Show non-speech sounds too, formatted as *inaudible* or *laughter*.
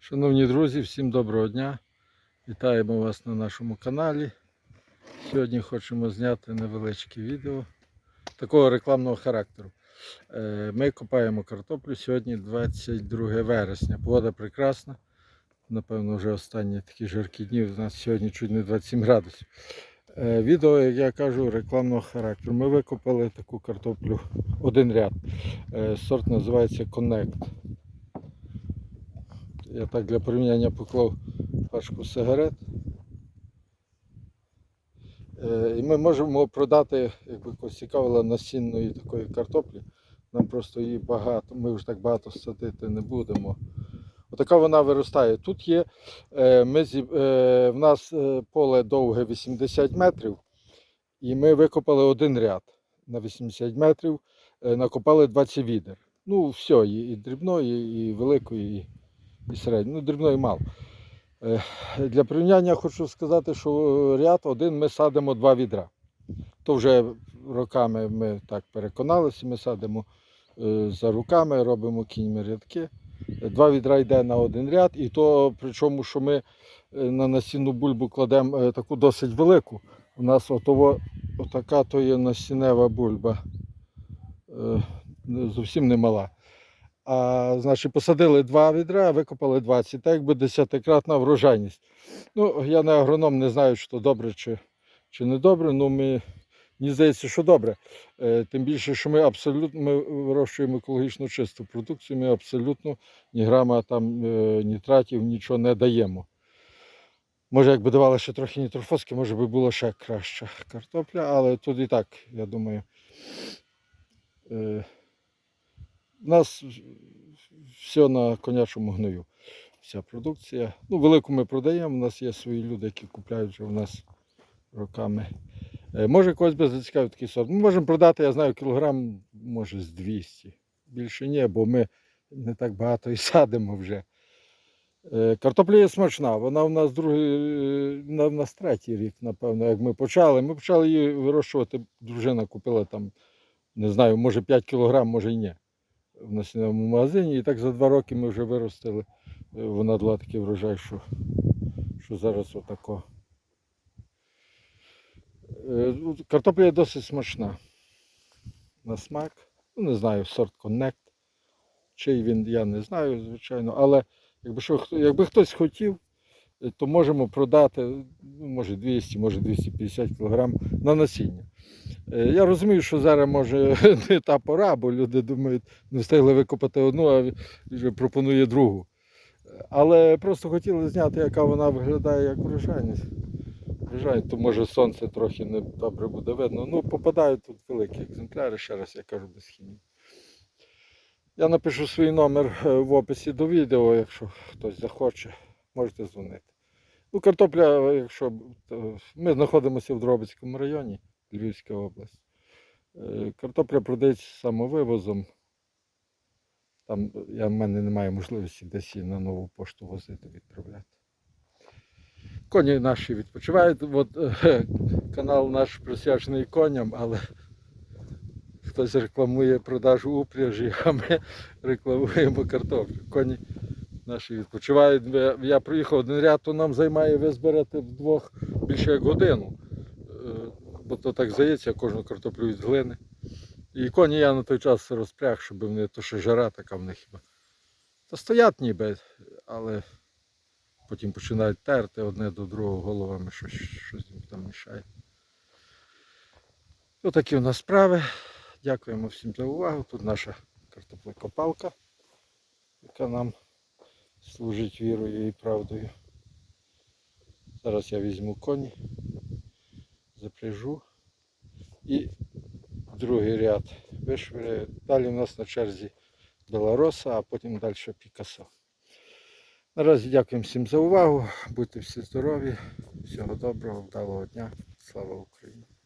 Шановні друзі, всім доброго дня. Вітаємо вас на нашому каналі. Сьогодні хочемо зняти невеличке відео такого рекламного характеру. Е, Ми копаємо картоплю сьогодні 22 вересня. Погода прекрасна. Напевно, вже останні такі жаркі дні. У нас сьогодні чуть не 27 градусів. Е, Відео, як я кажу, рекламного характеру. Ми викопали таку картоплю один ряд. Е, Сорт називається Connect. Я так для порівняння поклав пачку сигарет. Е, І ми можемо продати, якби когось цікавило, насінної такої картоплі. Нам просто її багато, ми вже так багато садити не будемо. Отака вона виростає. Тут є, е, ми, е, в нас поле довге 80 метрів, і ми викопали один ряд на 80 метрів, накопали 20 відер. Ну, все, і, дрібної, і великої, і середньої. Ну, дрібної мало. Е, Для порівняння хочу сказати, що ряд один ми садимо два відра. То вже роками ми так переконалися, ми садимо е, за руками, робимо кіньми рядки. Два відра йде на один ряд, і то причому, що ми е, на насінну бульбу кладемо таку досить велику. У нас отово, отака то є насінева бульба. Зовсім не мала. А, значить, посадили два відра, викопали 20, так якби десятикратна врожайність. Ну, я не агроном, не знаю, що добре чи, чи не добре, ну ми, мені здається, що добре. Е, тим більше, що ми абсолютно ми вирощуємо екологічно чисту продукцію, ми абсолютно ні грама там е, нітратів, нічого не даємо. Може, якби давали ще трохи нітрофоски, може би було ще краща картопля, але тут і так, я думаю. Е, у нас все на конячому гною. Вся продукція. Ну, велику ми продаємо, у нас є свої люди, які купляють вже у нас роками. Е, Може когось би зацікавив такий сорт. Ми можемо продати, я знаю, кілограм, може, з 200. Більше ні, бо ми не так багато і *laughs* садимо вже. Е, Картопля є смачна, вона в нас другий, е, вона в нас третій рік, напевно, як ми почали. Ми почали її вирощувати, дружина купила там, не знаю, може 5 кілограм, може і ні в насінному магазині. І так за два роки ми вже виростили. Е, Вона дала такий врожай, що, що зараз отако. Е, ну, Картопля досить смачна. На смак. Ну, не знаю, сорт Connect. Чий він, я не знаю, звичайно. Але якби, що, якби хтось хотів, то можемо продати, ну, може 200, може 250 кг на насіння. Е, Я розумію, що зараз може *laughs* не та пора, бо люди думають, не встигли викопати одну, а вже пропонує другу. Але просто хотіли зняти, яка вона виглядає як врожайність. Врожай, то може сонце трохи не добре буде видно. Ну, попадають тут великі екземпляри, ще раз я кажу, без хімії. Я напишу свій номер е, в описі до відео, якщо хтось захоче, можете дзвонити. Ну, картопля, якщо ми знаходимося в Дробицькому районі. Львівська область. Е, Картопля продається самовивозом. Там я, в мене немає можливості десь її на нову пошту возити, відправляти. Коні наші відпочивають. От, е, *laughs* канал наш присвячений коням, але хтось рекламує продажу упряжі, *laughs* а ми рекламуємо картоплю. Коні наші відпочивають. Я- проїхав один ряд, то нам займає визбирати вдвох більше як годину. Е, бо то так здається, кожну картоплю від глини. І коні я на той час розпряг, щоб вони, то ще жара така в них хіба. Та стоять ніби, але потім починають терти одне до другого головами, щось, щось їм там мішає. Отакі у нас справи. Дякуємо всім за увагу. Тут наша картоплекопалка, яка нам служить вірою і правдою. Зараз я візьму коні запряжу і другий ряд вишвиряю. Далі у нас на черзі Белороса, а потім далі Пікасо. Наразі дякуємо всім за увагу. Будьте всі здорові. Всього доброго, вдалого дня. Слава Україні!